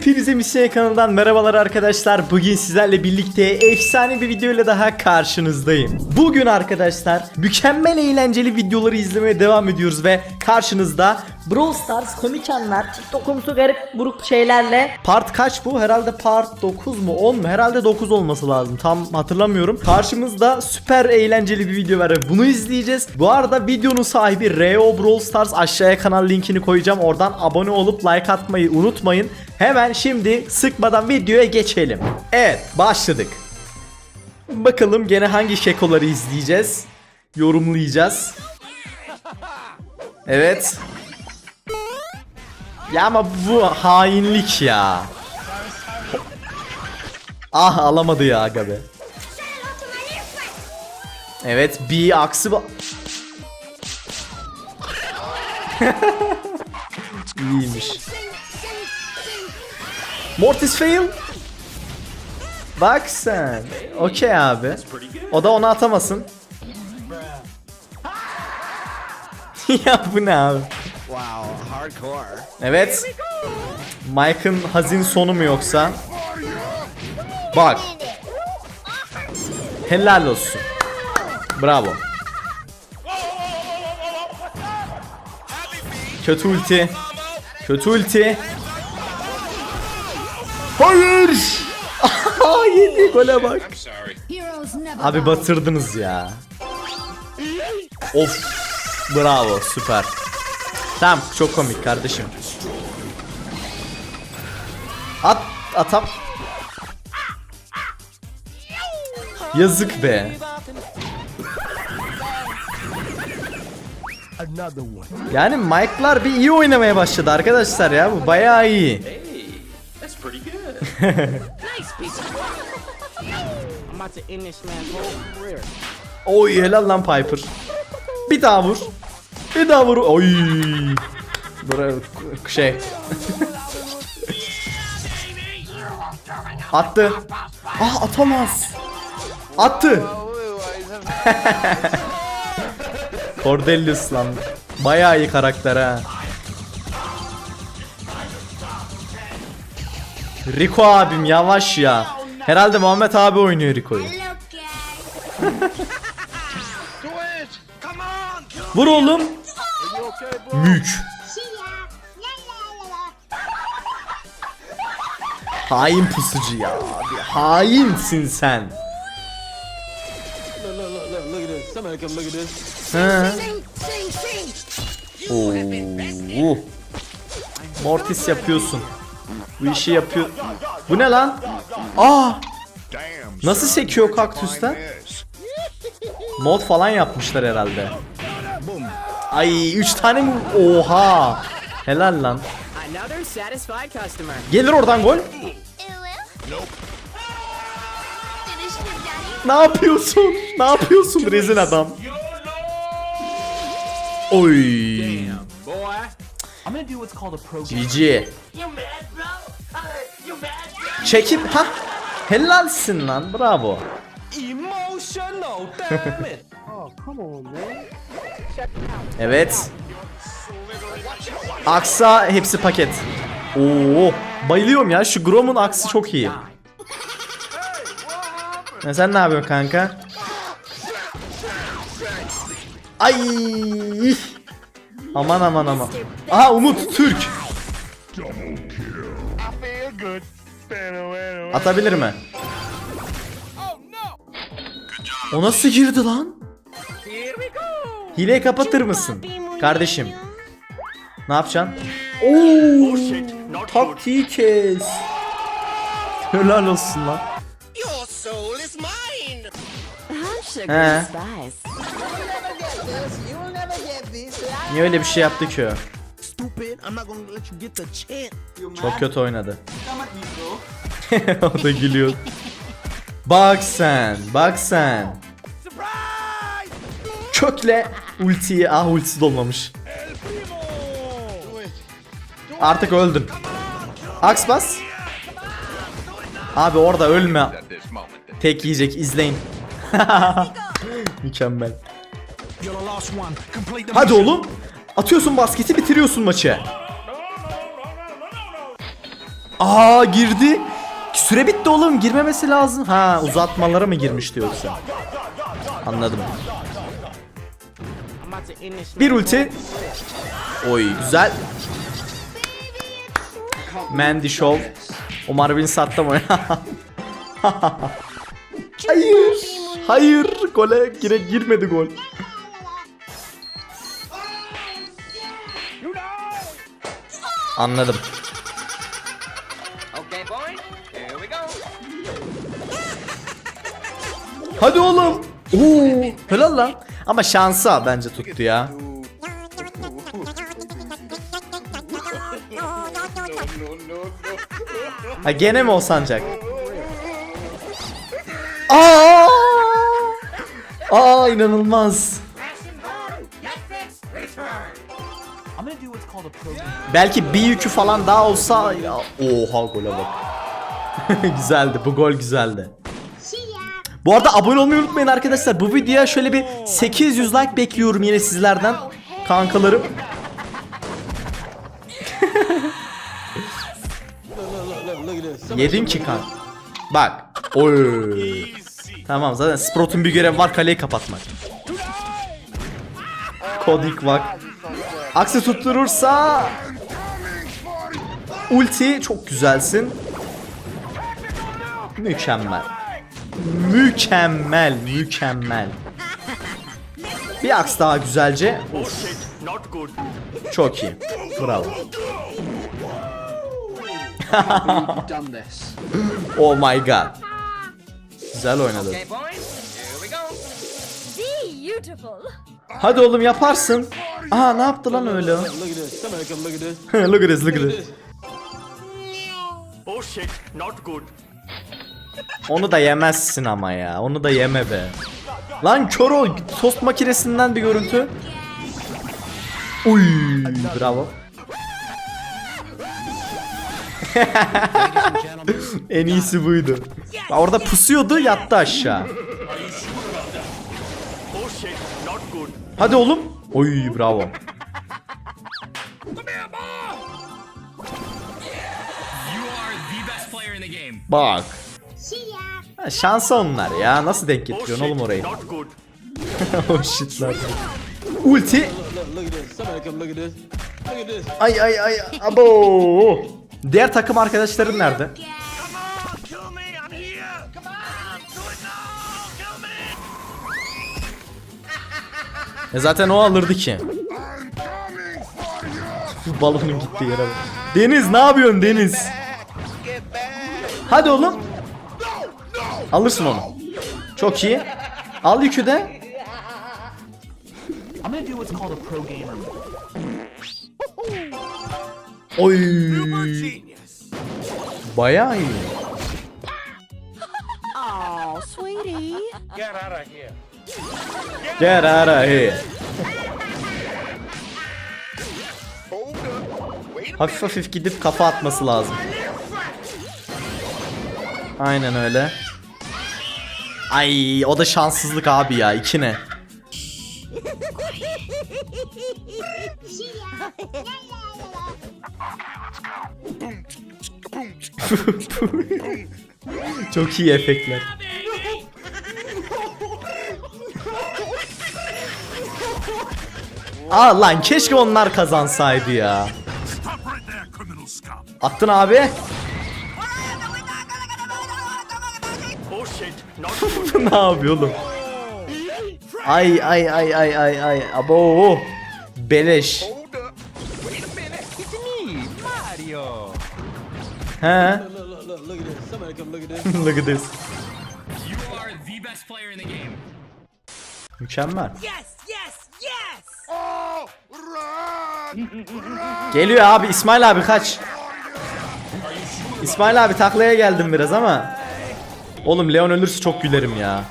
Hepinize Misyon kanalından merhabalar arkadaşlar. Bugün sizlerle birlikte efsane bir video ile daha karşınızdayım. Bugün arkadaşlar mükemmel eğlenceli videoları izlemeye devam ediyoruz ve karşınızda Brawl Stars komik anlar, TikTok'umsu garip buruk şeylerle Part kaç bu? Herhalde part 9 mu 10 mu? Herhalde 9 olması lazım. Tam hatırlamıyorum. Karşımızda süper eğlenceli bir video var. ve Bunu izleyeceğiz. Bu arada videonun sahibi Reo Brawl Stars aşağıya kanal linkini koyacağım. Oradan abone olup like atmayı unutmayın. Hemen şimdi sıkmadan videoya geçelim. Evet başladık. Bakalım gene hangi şekoları izleyeceğiz. Yorumlayacağız. Evet. Ya ama bu hainlik ya. Ah alamadı ya aga be. Evet bir aksi ba- İyiymiş. Mortis fail. Bak sen. Okey abi. O da onu atamasın. ya bu ne abi? Evet. Mike'ın hazin sonu mu yoksa? Bak. Helal olsun. Bravo. Kötü ulti. Kötü ulti. Hayır. Aha, Yedi gole bak. Abi batırdınız ya. Of. Bravo süper. Tamam çok komik kardeşim. At atam. Yazık be. Yani Mike'lar bir iyi oynamaya başladı arkadaşlar ya. Bu bayağı iyi. Oy helal lan Piper. Bir daha vur. Bir daha vur. Oy. Buraya şey. Attı. Ah atamaz. Attı. Cordelius lan. Bayağı iyi karakter ha. Rico abim yavaş ya. Herhalde Muhammed abi oynuyor Rico'yu. Vur oğlum. Mük. Hain pusucu ya abi. Hainsin sen. Sing. Oo. Mortis yapıyorsun. Bu işi yapıyor. Bu ne lan? Aa! Nasıl sekiyor kaktüsten? Mod falan yapmışlar herhalde. Ay 3 tane mi? Oha! Helal lan. Gelir oradan gol. Ne yapıyorsun? Ne yapıyorsun rezil adam? Oy. GG. Çekip ha helalsin lan bravo. emotional, damn it. Evet. Aksa hepsi paket. Oo bayılıyorum ya şu Grom'un aksı çok iyi. Ya sen ne yapıyorsun kanka? Ay! Aman aman aman. Aha Umut Türk. Atabilir mi? O nasıl girdi lan? Hileyi kapatır mısın? Kardeşim. Ne yapacaksın? Oo! Taktiği kes. Helal olsun lan. He. Niye öyle bir şey yaptı ki o? Stupid. I'm not gonna let you get the chance. Çok kötü oynadı. o da gülüyor. Bak sen, bak sen. Kökle ultiyi, ah ultisi dolmamış. Artık öldün. Aks bas. Abi orada ölme. Tek yiyecek izleyin. Mükemmel. Hadi oğlum. Atıyorsun basketi bitiriyorsun maçı. Aa girdi. Süre bitti oğlum. Girmemesi lazım. Ha uzatmalara mı girmişti yoksa? Anladım. Bir ulti. Oy güzel. Mandy Show. Omar beni sattı mı? Hayır. Hayır. Gole gire girmedi gol. Anladım. Okay, boy. Here we go. Hadi oğlum. Oo, helal lan. Ama şansa bence tuttu ya. Ha gene mi o sancak? Aa! Aa inanılmaz. Belki bir yükü falan daha olsa ya oha gole bak. güzeldi bu gol güzeldi. Bu arada abone olmayı unutmayın arkadaşlar. Bu videoya şöyle bir 800 like bekliyorum yine sizlerden. Kankalarım. Yedin ki kan. Bak. Oy. Tamam zaten Sprout'un bir görevi var kaleyi kapatmak. Kodik bak. Aksi tutturursa Ulti çok güzelsin. Mükemmel. Mükemmel, mükemmel. Bir aks daha güzelce. Of. Çok iyi. Bravo. oh my god. Güzel oynadı. Hadi oğlum yaparsın. Aa ne yaptı lan öyle? Look at this, look at this. Oh shit, not good. Onu da yemezsin ama ya. Onu da yeme be. Lan kör ol. Tost makinesinden bir görüntü. Uy, bravo. en iyisi buydu. Orada pusuyordu yattı aşağı. Oh shit, not good. Hadi oğlum. Oy bravo. Bak. Ha, şansı onlar ya. Nasıl denk getiriyorsun oğlum orayı? oh shit lan. Ulti. Ay ay ay. Abo. Diğer takım arkadaşların nerede? E zaten o alırdı ki. Balonun gittiği yere bak. Deniz ne yapıyorsun Deniz? Hadi oğlum. Alırsın onu. Çok iyi. Al yükü de. Oy. Bayağı iyi. Oh, sweetie. Get out of here. Get out of here. Hafif hafif gidip kafa atması lazım. Aynen öyle. Ay o da şanssızlık abi ya. İki ne? Çok iyi efektler. Aa lan keşke onlar kazansaydı ya. Attın abi. Oh ne yapıyor oğlum? Ay ay ay ay ay ay. Abo. Beleş. He. Look, at this. Somebody come Geliyor abi İsmail abi kaç. İsmail abi taklaya geldim biraz ama. Oğlum Leon ölürse çok gülerim ya.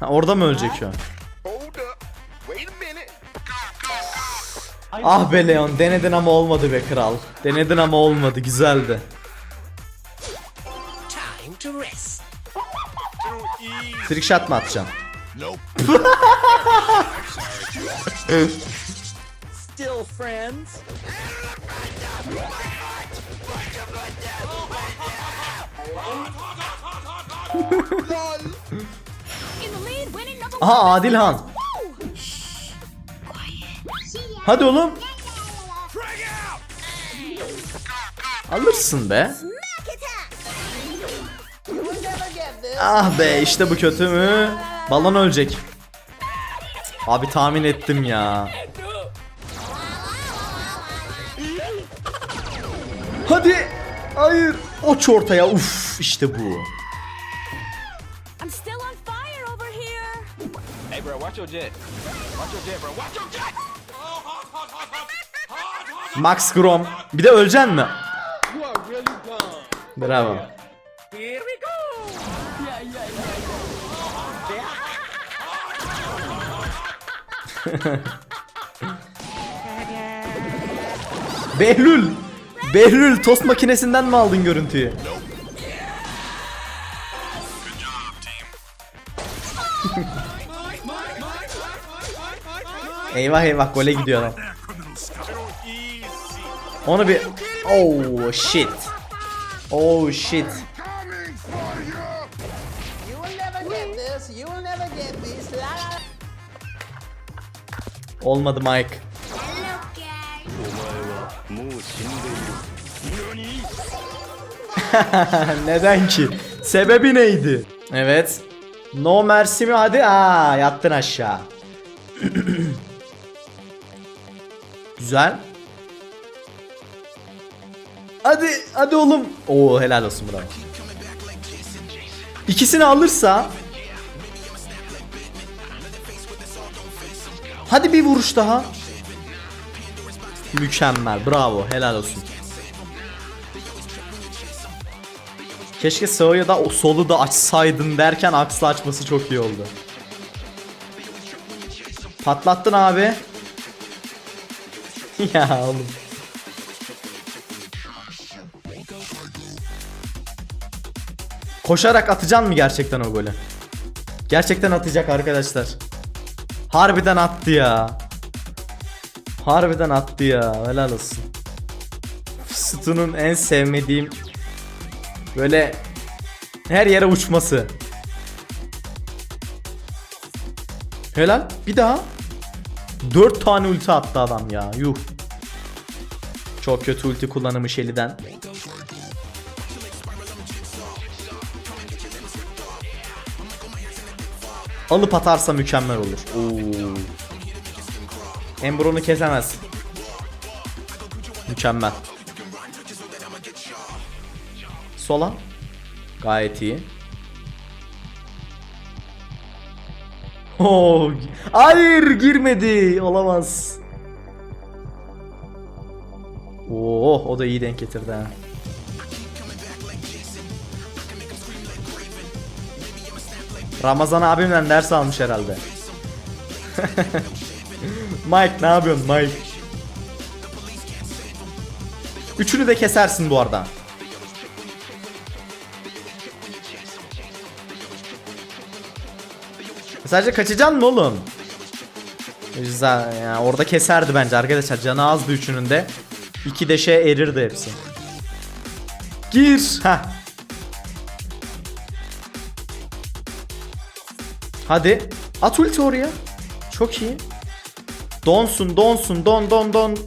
Ha, orada mı ölecek şu an? Ah be Leon denedin ama olmadı be kral. Denedin ama olmadı güzeldi. Trick shot mı atacaksın? Still friends. Aha Adil Han. Hadi oğlum. Alırsın be. Ah be işte bu kötü mü? Balon ölecek. Abi tahmin ettim ya. Hadi. Hayır. Oç ortaya. Uf işte bu. Hey, bro, watch your jet. Watch your jet, bro. Watch your jet. Max Grom. Bir de öleceksin mi? Bravo. Behlül. Behlül tost makinesinden mi aldın görüntüyü? eyvah eyvah gole gidiyor lan. Onu bir Oh shit. Oh shit. Olmadı Mike. Neden ki? Sebebi neydi? Evet. No mercy mi? Hadi. Aa, yattın aşağı. Güzel. Hadi, hadi oğlum. Oo helal olsun bravo. İkisini alırsa Hadi bir vuruş daha. Mükemmel. Bravo. Helal olsun. Keşke sağı da o solu da açsaydın derken aksla açması çok iyi oldu. Patlattın abi. ya oğlum. Koşarak atacaksın mı gerçekten o golü? Gerçekten atacak arkadaşlar. Harbiden attı ya. Harbiden attı ya. Helal olsun. Stun'un en sevmediğim böyle her yere uçması. Helal. Bir daha. 4 tane ulti attı adam ya. Yuh. Çok kötü ulti kullanımı Shelly'den. Alıp atarsa mükemmel olur. Oo. Ember onu kesemez. Mükemmel. Sola. Gayet iyi. Oo. Hayır girmedi. Olamaz. Oo, o da iyi denk getirdi ha. Ramazan abimden ders almış herhalde. Mike ne yapıyorsun Mike? Üçünü de kesersin bu arada. Sadece kaçacaksın mı oğlum? Yani orada keserdi bence arkadaşlar. Canı azdı üçünün de. İki deşe erirdi hepsi. Gir. Ha. Hadi. At ulti oraya. Çok iyi. Donsun, donsun, don, don, don.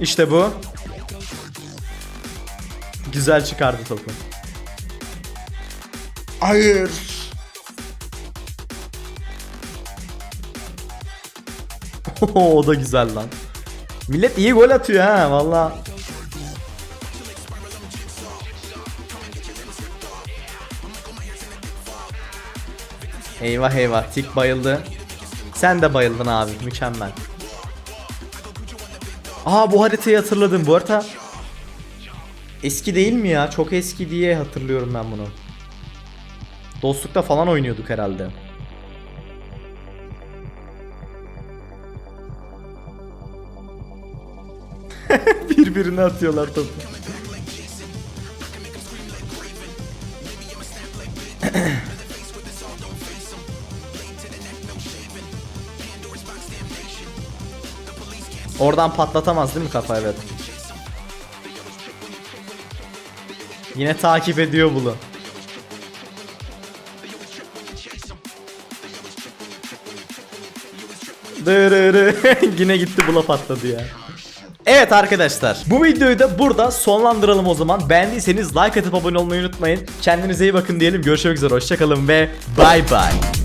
İşte bu. Güzel çıkardı topu. Hayır. o da güzel lan. Millet iyi gol atıyor ha valla. Eyvah eyvah tik bayıldı. Sen de bayıldın abi mükemmel. Aa bu haritayı hatırladım bu harita. Eski değil mi ya? Çok eski diye hatırlıyorum ben bunu. Dostlukta falan oynuyorduk herhalde. Birbirine atıyorlar topu. Oradan patlatamaz değil mi kafa evet. Yine takip ediyor bunu. Dırırı. Yine gitti bula patladı ya. Evet arkadaşlar bu videoyu da burada sonlandıralım o zaman. Beğendiyseniz like atıp abone olmayı unutmayın. Kendinize iyi bakın diyelim. Görüşmek üzere hoşçakalın ve bay bay.